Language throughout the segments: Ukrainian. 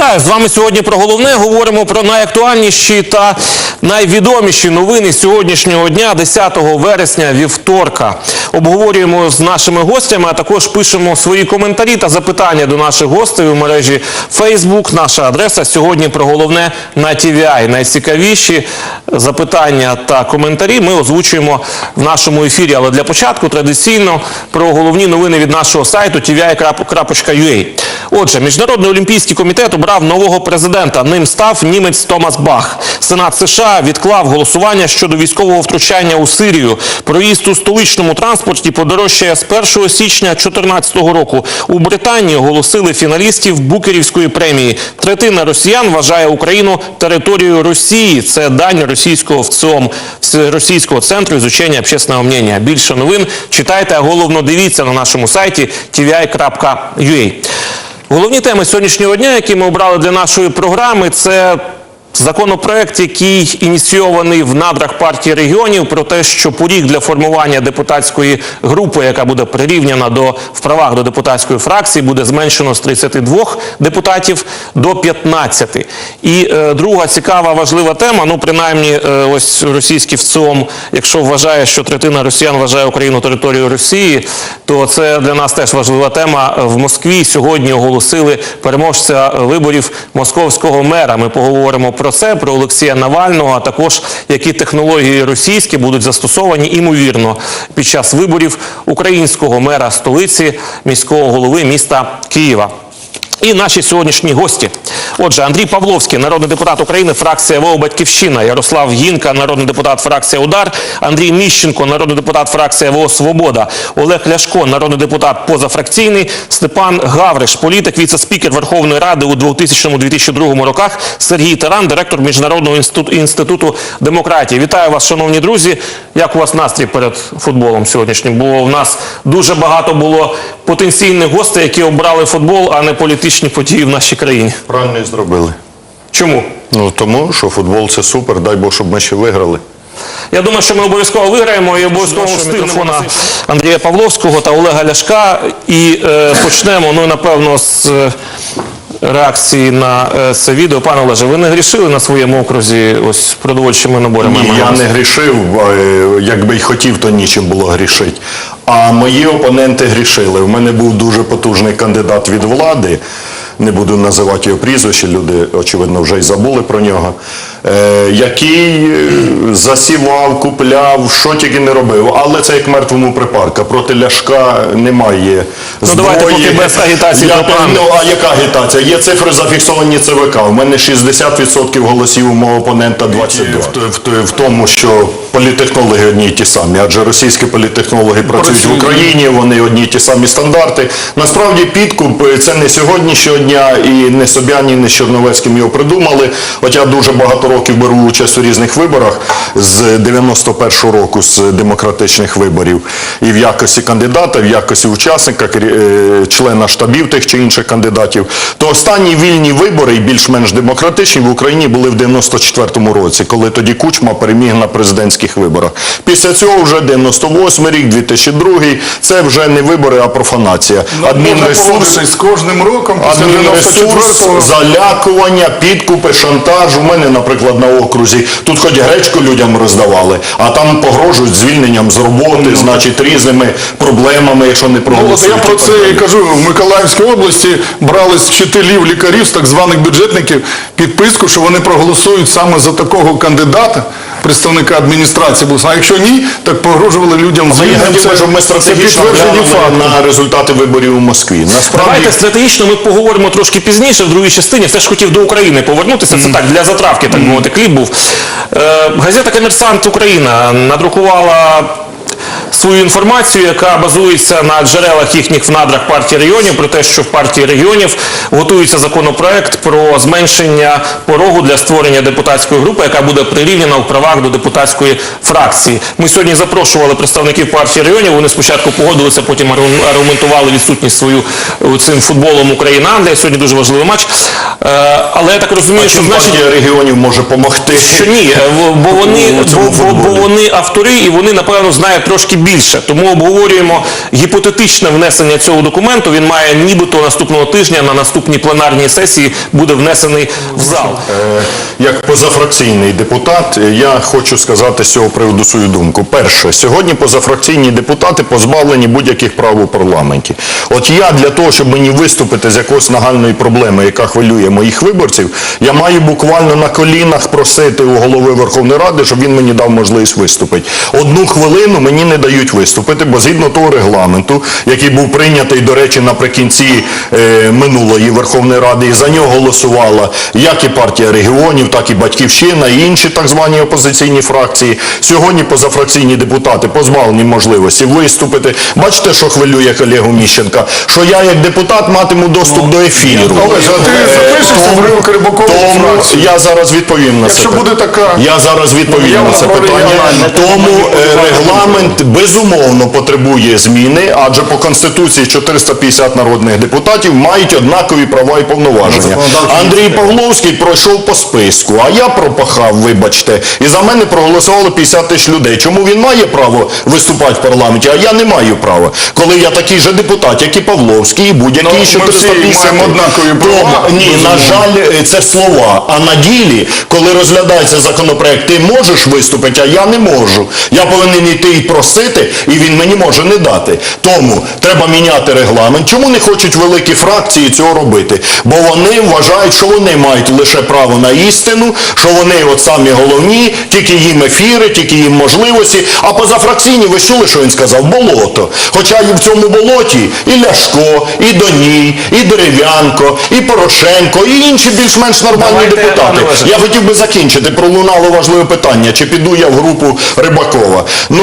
Вітаю з вами сьогодні про головне. Говоримо про найактуальніші та найвідоміші новини сьогоднішнього дня, 10 вересня, вівторка. Обговорюємо з нашими гостями, а також пишемо свої коментарі та запитання до наших гостей у мережі Facebook. Наша адреса сьогодні про головне на TVI. Найцікавіші запитання та коментарі ми озвучуємо в нашому ефірі. Але для початку традиційно про головні новини від нашого сайту tvi.ua. Отже, Міжнародний олімпійський комітет обрав нового президента. Ним став німець Томас Бах. Сенат США відклав голосування щодо військового втручання у Сирію. Проїзд у столичному транспорті подорожчає з 1 січня 2014 року. У Британії оголосили фіналістів Букерівської премії. Третина росіян вважає Україну територією Росії. Це дань російського ВЦОМ, Російського центру ізучення общественного мнення. Більше новин читайте, а головно дивіться на нашому сайті tvi.ua. Головні теми сьогоднішнього дня, які ми обрали для нашої програми, це законопроект, який ініційований в надрах партії регіонів, про те, що поріг для формування депутатської групи, яка буде прирівняна до в правах до депутатської фракції, буде зменшено з 32 депутатів до 15. І е, друга цікава важлива тема. Ну, принаймні, е, ось російський ВЦОМ, якщо вважає, що третина росіян вважає Україну територією Росії, то це для нас теж важлива тема. В Москві сьогодні оголосили переможця виборів московського мера. Ми поговоримо про це, про Олексія Навального, а також які технології російські будуть застосовані імовірно під час виборів українського мера столиці міського голови міста Києва. І наші сьогоднішні гості. Отже, Андрій Павловський, народний депутат України, фракція ВО «Батьківщина», Ярослав Гінка, народний депутат фракція Удар, Андрій Міщенко, народний депутат фракція ВО Свобода, Олег Ляшко, народний депутат позафракційний, Степан Гавриш, політик, віце-спікер Верховної Ради у 2000-2002 роках, Сергій Таран, директор Міжнародного інституту, демократії. Вітаю вас, шановні друзі. Як у вас настрій перед футболом сьогоднішнім? Бо в нас дуже багато було потенційних гостей, які обрали футбол, а не політичні події в нашій країні. Правильно зробили. Чому? Ну тому що футбол це супер, дай Бог, щоб ми ще виграли. Я думаю, що ми обов'язково виграємо і обов'язково З встигнемо. Андрія Павловського та Олега Ляшка. І е, почнемо, ну напевно, з е, реакції на е, це відео. Пане Олеже, ви не грішили на своєму окрузі ось продовольчими наборами? Ні, я не грішив, е, якби й хотів, то нічим було грішити. А мої опоненти грішили. У мене був дуже потужний кандидат від влади. Не буду називати його прізвище, люди, очевидно, вже й забули про нього. Е, який е, засівав, купляв, що тільки не робив. Але це як мертвому припарка. Проти ляшка немає. Ну, давайте зброї. поки без агітації Я- ну, а яка агітація? Є цифри зафіксовані ЦВК. У мене 60% голосів у мого опонента 22. В, в, в тому, що політехнологи одні й ті самі, адже російські політехнологи працюють в Україні, вони одні й ті самі стандарти. Насправді підкуп е, це не сьогоднішнього дня, і не Собяні, не з Чорновецьким його придумали. Хоча дуже багато років беру участь у різних виборах з 91-го року, з демократичних виборів. І в якості кандидата, в якості учасника, е, члена штабів тих чи інших кандидатів, то останні вільні вибори, і більш-менш демократичні, в Україні були в 94-му році, коли тоді Кучма переміг на президентських виборах. Після цього вже 98 рік, 2002 це вже не вибори, а профанація. Адмінресурс, з кожним роком адмінресурс, 94-го залякування, підкупи, шантаж. У мене, наприклад, на окрузі. Тут хоч гречку людям роздавали, а там погрожують звільненням з роботи, значить, різними проблемами, якщо не Ну, проголосують. я про це і кажу. В Миколаївській області брали з вчителів, лікарів, з так званих бюджетників підписку, що вони проголосують саме за такого кандидата, представника адміністрації був. А якщо ні, так погрожували людям Я звільненням. хотів би, щоб ми стратегічно глянули на результати виборів у Москві. Насправді, Давайте стратегічно ми поговоримо трошки пізніше в другій частині. Все ж хотів до України повернутися. Це так для затравки, так мовити, кліп був. Е, газета Комерсант Україна надрукувала свою інформацію, яка базується на джерелах їхніх в надрах партії регіонів, про те, що в партії регіонів готується законопроект про зменшення порогу для створення депутатської групи, яка буде прирівняна в правах до депутатської фракції. Ми сьогодні запрошували представників партії регіонів. Вони спочатку погодилися, потім аргументували відсутність свою е, цим футболом Україна-Англія. Сьогодні дуже важливий матч. Е, Але я так розумію, що значить. партія регіонів може допомогти? Що ні, е, бо вони, бо, бо, бо вони автори і вони, напевно, знають трошки більше. Тому обговорюємо гіпотетичне внесення цього документу. Він має нібито наступного тижня на наступній пленарній сесії буде внесений в зал. Е, Як позафракційний депутат, е, я хочу сказати з цього приводу свою думку. Перше, сьогодні позафракційні депутати позбавлені будь-яких прав у парламенті. От я для того, щоб мені виступити з якоїсь нагальної проблеми, яка хвилює моїх виборців, я маю буквально на колінах просити у голови Верховної Ради, щоб він мені дав можливість виступити. Одну хвилину мені не дають виступити, бо згідно того регламенту, який був прийнятий, до речі, наприкінці е, минулої Верховної Ради, і за нього голосувала як і партія регіонів, так і Батьківщина, і інші так звані опозиційні фракції. Сьогодні позафракційні депутати позбавлені можливості виступити. Бачите, що хвилює колегу Міщенка? Що я як депутат матиму доступ до ефіру. Олеже, а ти Е, запишешся в Рибака Рибакова тому фракцію? я зараз відповім на це. Якщо буде така- Я зараз відповім Ну, на це питання. Тому е, регламент безумовно потребує зміни, адже по Конституції 450 народних депутатів мають однакові права і повноваження. Андрій Павловський пройшов по списку, а я пропахав, вибачте, і за мене проголосувало 50 тисяч людей. Чому він має право виступати в парламенті, а я не маю права? Коли я такий же депутат, як і Павловський, і будь-який Ну, 450. маємо однакові права, Тому, ні, на жаль, е, це слова. А на ділі, коли розглядається законопроект, ти можеш виступити, а я не можу. Я повинен йти і просити, і він мені може не дати. Тому треба міняти регламент. Чому не хочуть великі фракції цього робити? Бо вони вважають, що вони мають лише право на істину, що вони от самі головні, тільки їм ефіри, тільки їм можливості. А позафракційні, ви чули, що він сказав? Болото. Хоча і в цьому болоті і Ляшко, і Доній, і Дерев'янко, і Порошенко, і інші більш-менш нормальні Давайте, депутати. Я хотів би закінчити. Пролунало важливе питання, чи піду я в групу Рибакова. Ну,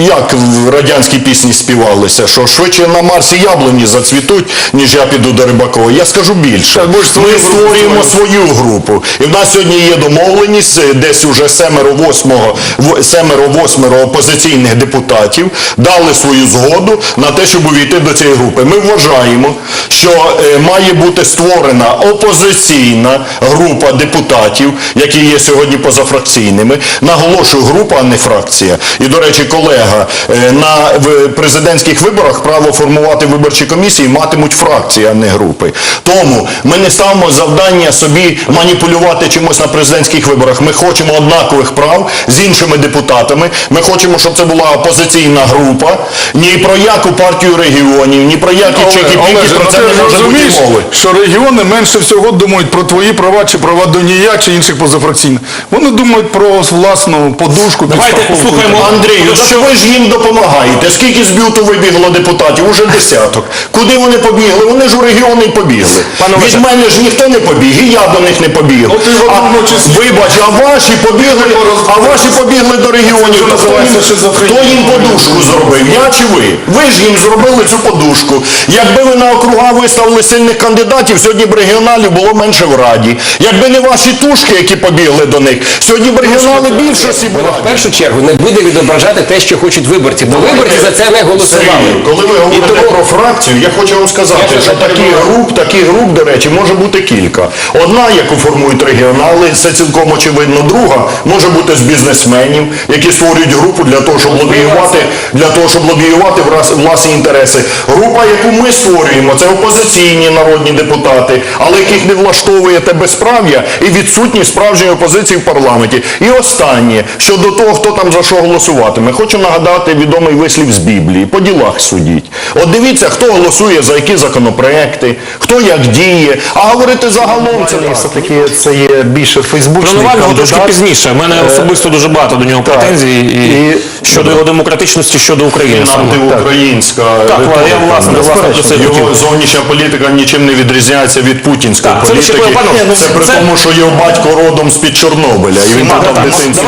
як в радянській пісні співалися, що швидше на Марсі яблуні зацвітуть, ніж я піду до Рибакова. Я скажу більше. Так, Ми створюємо свою групу. І в нас сьогодні є домовленість, е, десь уже семеро-восьмого, семеро-восьмеро опозиційних депутатів дали свою згоду на те, щоб увійти до цієї групи. Ми вважаємо, що е, має бути створена опозиційна група депутатів, які є сьогодні позафракційними. Наголошую, група, а не фракція. І, до речі, колега, е, на президентських виборах право формувати виборчі комісії матимуть фракції, а не групи. Тому ми не ставимо завдання собі маніпулювати чимось на президентських виборах. Ми хочемо однакових прав з іншими депутатами. Ми хочемо, щоб це була опозиційна група. Ні про яку партію регіонів, ні про які чеки Олеже, про ну це не може бути мови. що регіони менше всього думають про твої права чи права Донія чи інших позафракційних. Вони думають про власну подушку, Давайте послухаємо. Андрію, що ви ж їм допомагаєте? Скільки з бюту вибігло депутатів? Уже десяток. Куди вони побігли? Вони ж у регіони побігли. Пане Від Олеже. мене ж ніхто не побіг, і я до них не побіг. Ти в а, одному числі. вибач, а ваші побігли, а ваші побігли до регіонів. Це То хто, називається їм, шизофренія. хто їм подушку зробив? Я чи ви? Ви ж їм зробили цю подушку. Якби ви на округа виставили сильних кандидатів, сьогодні б регіоналів було менше в раді. Якби не ваші тушки, які побігли до них, сьогодні б регіонали більшості були. в першу чергу не буде відображати те, що хочуть виборці, бо виборці за це не голосували. Коли ви говорите тому про фракцію, я хочу вам сказати, Я що таких груп, таких груп, до речі, може бути кілька. Одна, яку формують регіонали, це цілком очевидно. Друга може бути з бізнесменів, які створюють групу для того, щоб лобіювати, для того, щоб лобіювати власні інтереси. Група, яку ми створюємо, це опозиційні народні депутати, але яких не влаштовує те безправ'я і відсутність справжньої опозиції в парламенті. І останнє, щодо того, хто там за що голосуватиме, хочу нагадати відомий вислів з Біблії. По ділах судіть. От дивіться, хто голосує за які законопроекти, хто як діє, а говорити загалом це не все-таки це є більше фейсбучний Про Навального трошки пізніше. У мене особисто дуже багато до нього претензій і, щодо його демократичності, щодо України. антиукраїнська Так, я власне, власне про це Його зовнішня політика нічим не відрізняється від путінської політики. ну, це при тому, що його батько родом з-під Чорнобиля. І він Так, там дитинстві.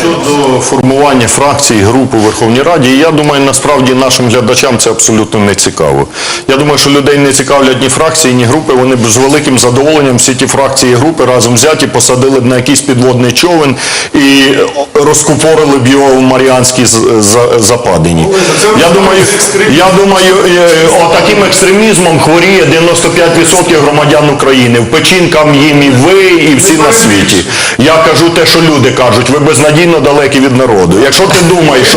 Щодо формування фракцій, груп у Верховній Раді, І я думаю, насправді нашим глядачам це абсолютно не цікаво. Я думаю, що людей не цікавлять ні фракції, ні групи. Вони б з великим задоволенням всі ті фракції і групи разом взяті, посадили б на якийсь підводний човен і розкупорили б його в Маріанській западині. Я думаю, я думаю, е, отаким екстремізмом хворіє 95% громадян України. В печінкам їм і ви, і всі на світі. Я кажу те, що люди кажуть, ви безнадійно далекі від народу. Якщо ти думаєш,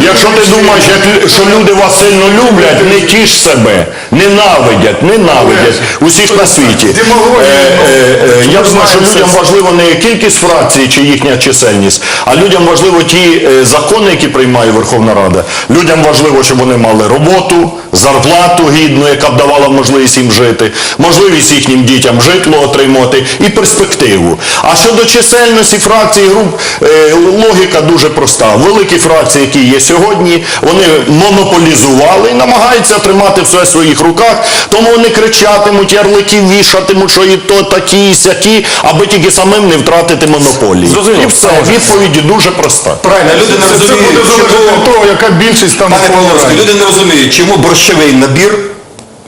Якщо ти думаєш, як, що люди вас сильно люблять, не тіш себе, ненавидять, ненавидять усіх на світі. Е, е, е, Я думаю, що людям важливо не кількість фракцій чи їхня чисельність, а людям важливо ті е, закони, які приймає Верховна Рада. Людям важливо, щоб вони мали роботу, зарплату гідну, яка б давала можливість їм жити, можливість їхнім дітям житло отримувати і перспективу. А щодо чисельності фракцій і груп, е, логіка дуже проста. Великі фракції, які є сьогодні, вони монополізували і намагаються тримати все в своїх руках, тому вони кричатимуть, ярлики вішатимуть, що і то такі, і сякі, аби тільки самим не втратити монополії. Зрозуміло. І все, відповіді дуже проста. Правильно, люди не Це, це буде розуміють, залежати чому... від того, яка більшість там Пане в Павловський, Раді. люди не розуміють, чому борщовий набір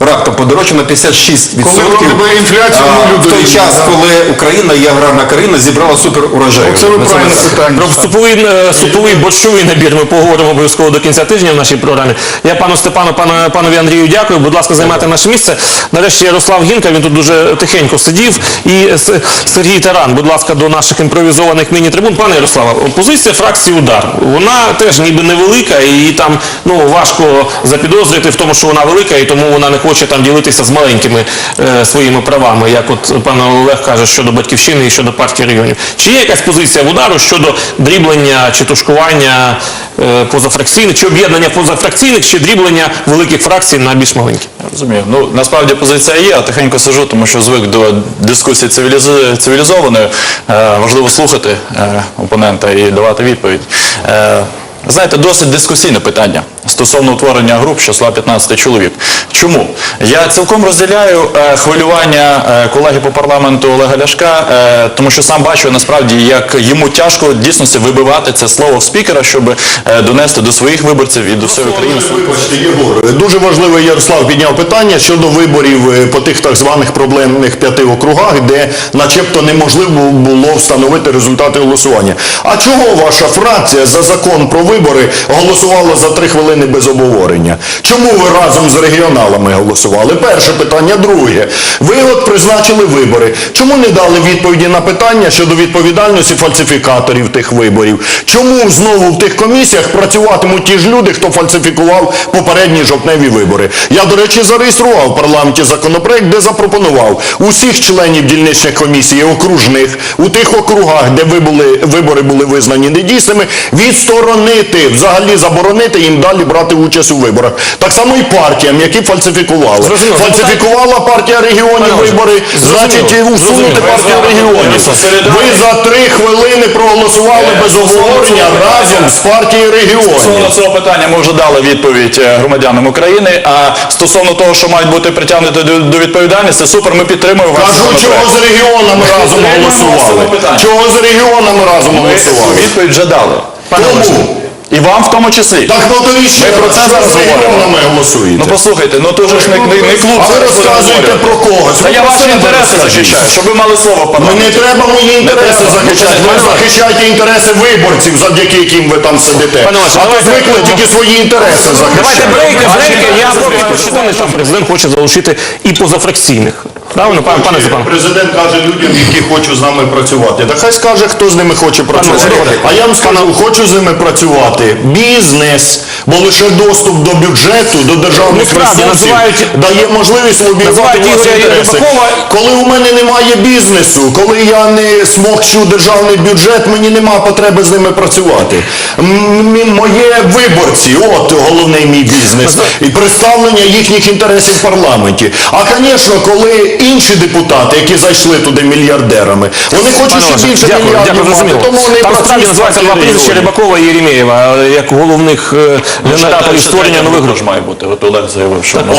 раптом подорожчав на 56%. Коли в а, той час, коли Україна є аграрна країна, зібрала супер урожай. Оце ви правильне питання. Про суповий, е, суповий борщовий набір ми поговоримо обов'язково до кінця тижня в нашій програмі. Я пану Степану, пану, панові Андрію дякую. Будь ласка, займайте наше місце. Нарешті Ярослав Гінка, він тут дуже тихенько сидів. І С- Сергій Таран, будь ласка, до наших імпровізованих міні-трибун. Пане Ярославе, позиція фракції Удар. Вона теж ніби невелика, і її там ну, важко запідозрити в тому, що вона велика, і тому вона не хоче там ділитися з маленькими е, своїми правами, як от пан Олег каже щодо батьківщини і щодо партії регіонів. Чи є якась позиція в удару щодо дріблення чи тушкування е, позафракційних, чи об'єднання позафракційних, чи дріблення великих фракцій на більш маленькі? Розумію. Ну насправді позиція є, а тихенько сижу, тому що звик до дискусії цивіліз- цивілізованої. Е, важливо слухати опонента і давати відповідь. Знаєте, досить дискусійне питання стосовно утворення груп з числа 15 чоловік. Чому? Я цілком розділяю е, хвилювання е, колеги по парламенту Олега Ляшка, е, тому що сам бачу насправді, як йому тяжко в дійсності вибивати це слово в спікера, щоб е, донести до своїх виборців і до всієї України. Вибачте, Єгор, дуже важливе Ярослав підняв питання щодо виборів по тих так званих проблемних п'яти округах, де начебто неможливо було встановити результати голосування. А чого ваша фракція за закон про вибори голосувала за три хвилини без обговорення? Чому ви разом з регіоналами голосували? Перше питання. Друге. Ви от призначили вибори. Чому не дали відповіді на питання щодо відповідальності фальсифікаторів тих виборів? Чому знову в тих комісіях працюватимуть ті ж люди, хто фальсифікував попередні жовтневі вибори? Я, до речі, зареєстрував в парламенті законопроект, де запропонував усіх членів дільничних комісій, окружних, у тих округах, де вибори були визнані недійсними, відсторонити, взагалі заборонити їм далі брати участь у виборах. Так само і партіям, які фальсифікували. Зрозуміло. Фальсифікувала партія регіонів Пане вибори, значить і усунути партію регіонів. Ви за три хвилини проголосували без обговорення разом з партією Стосовно регіонів. цього питання ми вже дали відповідь е, громадянам України. А стосовно того, що мають бути притягнуті до, до відповідальності, супер, ми підтримуємо ваш Кажу, чого з регіонами разом голосували? Чого з регіонами разом голосували? відповідь вже дали. Тому. І вам в тому числі. Так повторіть ще Ми про це зараз регіонами говоримо. голосуєте? Ну послухайте, ну то ж не, не, не клуб. А ви зараз розказуєте про когось. Та Ви я про ваші себе інтереси захищаю, щоб ви мали слово в Ну не треба мої інтереси треба. захищати. Ну, Ви захищаєте інтереси виборців, завдяки яким ви там сидите. Пане А то давайте- звикли тільки свої інтереси Давайте брейки, брейки. Я переконаний, що президент хоче залишити і позафракційних. Правильно, пане, пане Степан? Президент каже людям, які хочуть з нами працювати. Та хай скаже, хто з ними хоче працювати. добре. А я вам скажу, хочу з ними працювати. Бізнес, бо лише доступ до бюджету, до державних Ну, справді, ресурсів називають- дає можливість лобіювати називають власні Ігоря інтереси. Рибакова- Коли у мене немає бізнесу, коли я не смокчу державний бюджет, мені нема потреби з ними працювати. М- м- Моє виборці, от головний мій бізнес, і представлення їхніх інтересів в парламенті. А, звісно, коли інші депутати, які зайшли туди мільярдерами, вони хочуть Пане ще більше дякую, мільярдів дякую, мати, тому вони Там з називається два прізвища. Рибакова і Єремєєва, як головних генераторів створення нових груп. Має бути. От Олег заявив, що Пане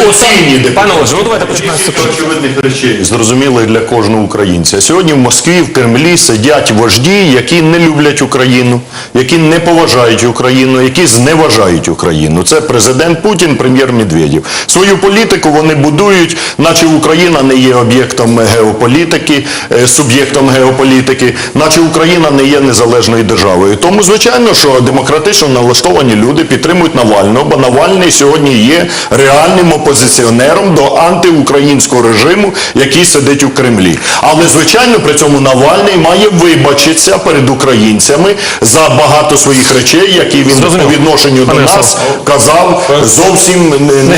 опозиційні депутати. Олеже, ну давайте почнемо очевидних речей, зрозумілих для кожного українця. Сьогодні в Москві, в Кремлі сидять вожді, які не люблять Україну, які не поважають Україну, які зневажають Україну. Це президент Путін, прем'єр Медведєв. Свою політику вони будують, наче Україна не є об'єктом геополітики, е, суб'єктом геополітики, наче Україна не є незалежною державою. Тому, звичайно, що демократично налаштовані люди підтримують Навального, бо Навальний сьогодні є реальним опозиціонером до антиукраїнського режиму, який сидить у Кремлі. Але, звичайно, при цьому Навальний має вибачитися перед українцями за багато своїх речей, які він по відношенню до нас казав зовсім не-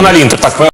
не на коректно. каналі Інтер. Так,